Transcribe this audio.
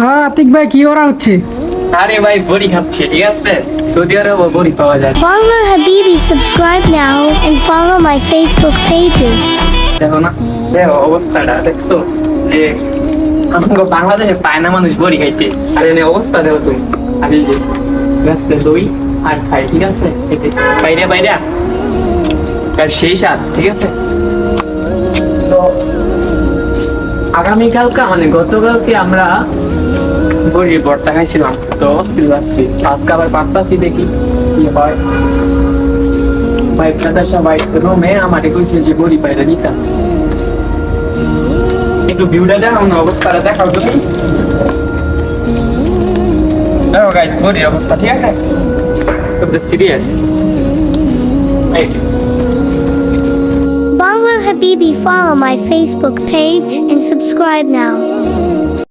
হ্যাঁ আতিক ভাই কি করা হচ্ছে? আরে ভাই বড়ি খাচ্ছে ঠিক আছে? সৌদি আরবে বড়ি পাওয়া যায়। Bangla Habibi, subscribe now and follow my Facebook pages. দেখো না দেখো অবস্থাটা দেখছ? যে আমাকে বাংলাদেশে পায় না মানুষ বড়ি খাইতে। আর এনে অবস্থা দেখো তুমি। আমি যে ব্যস্ত দই আর খাই ঠিক আছে? বাইরে বাইরে আর সেই স্বাদ ঠিক আছে? তো আগামীকালকে মানে গতকালকে আমরা বড়ির ভর্তা খাইছিলাম তো অস্থির লাগছে। আজকে আবার পাত্তাছি দেখি কি হয়। দাদা সবাই রুমে আমাকে কইছে যে বড়ি পাইরা দিতাম একটু ভিউটা দেখাও না অবস্থাটা দেখাও তুমি। দেখো গাইস বডির অবস্থা ঠিক আছে? খুব সিরিয়াস এই। Habibi, follow my Facebook page and subscribe now.